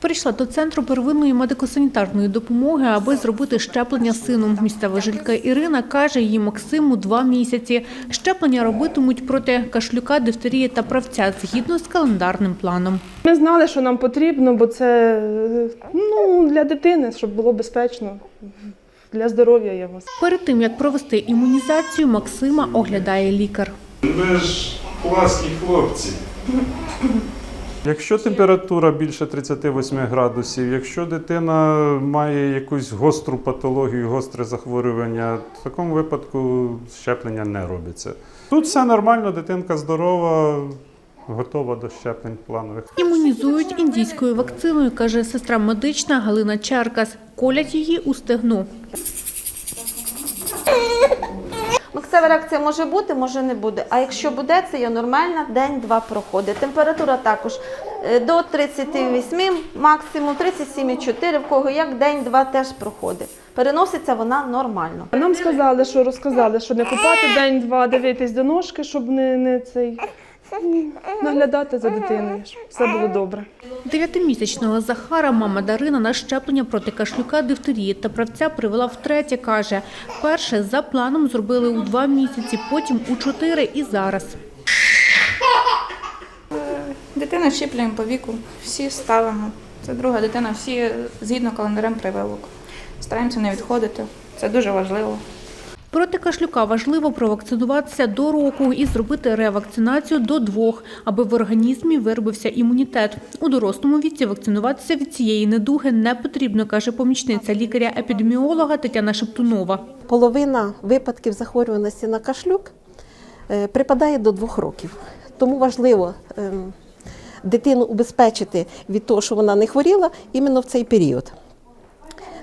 Прийшла до центру первинної медико-санітарної допомоги, аби зробити щеплення сину. Місцева жителька Ірина каже, її Максиму два місяці. Щеплення робитимуть проти кашлюка, дифтерії та правця згідно з календарним планом. Ми знали, що нам потрібно, бо це ну, для дитини, щоб було безпечно, для здоров'я його. Перед тим як провести імунізацію, Максима оглядає лікар. Ви ж класні хлопці. Якщо температура більше 38 градусів, якщо дитина має якусь гостру патологію, гостре захворювання, в такому випадку щеплення не робиться. Тут все нормально, дитинка здорова, готова до щеплень планових. Імунізують індійською вакциною, каже сестра медична Галина Черкас. Колять її у стегну. Максева реакція може бути, може не буде. А якщо буде, це є нормальна, день-два проходить. Температура також е, до 38, максимум 37,4, в кого як день-два теж проходить. Переноситься вона нормально. Нам сказали, що розказали, що не купати день-два, дивитись до ножки, щоб не, не цей наглядати за дитиною, щоб все було добре. Дев'ятимісячного Захара мама Дарина на щеплення проти кашлюка, дифтерії та правця привела втретє. Каже, перше за планом зробили у два місяці, потім у чотири і зараз. Дитина щеплюємо по віку, всі ставимо. Це друга дитина, всі згідно календарем прививок. Стараємося не відходити. Це дуже важливо. Проти кашлюка важливо провакцинуватися до року і зробити ревакцинацію до двох, аби в організмі виробився імунітет. У дорослому віці вакцинуватися від цієї недуги не потрібно, каже помічниця лікаря-епідеміолога Тетяна Шептунова. половина випадків захворюваності на кашлюк е, припадає до двох років. Тому важливо ем, дитину убезпечити від того, що вона не хворіла іменно в цей період.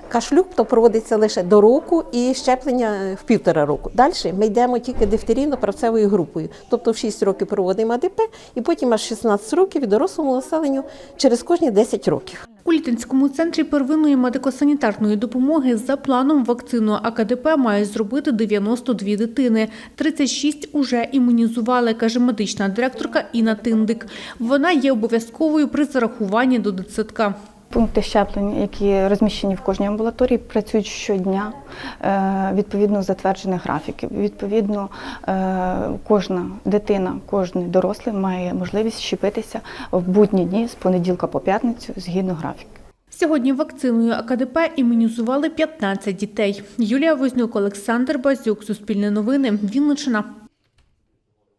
Кашлюк то проводиться лише до року і щеплення е, в півтора року. Далі ми йдемо тільки дифтерійно-правцевою групою. Тобто в 6 років проводимо АДП і потім аж 16 років і дорослому населенню через кожні 10 років. У Літинському центрі первинної медико-санітарної допомоги за планом вакцину АКДП мають зробити 92 дитини. 36 уже імунізували, каже медична директорка Інна Тиндик. Вона є обов'язковою при зарахуванні до дитсадка. Пункти щеплень, які розміщені в кожній амбулаторії, працюють щодня е, відповідно затверджених графіків. Відповідно, е, кожна дитина, кожен дорослий має можливість щепитися в будні дні з понеділка по п'ятницю згідно графіку. Сьогодні вакциною АКДП імунізували 15 дітей. Юлія Вознюк, Олександр Базюк, Суспільне новини, Вінниччина.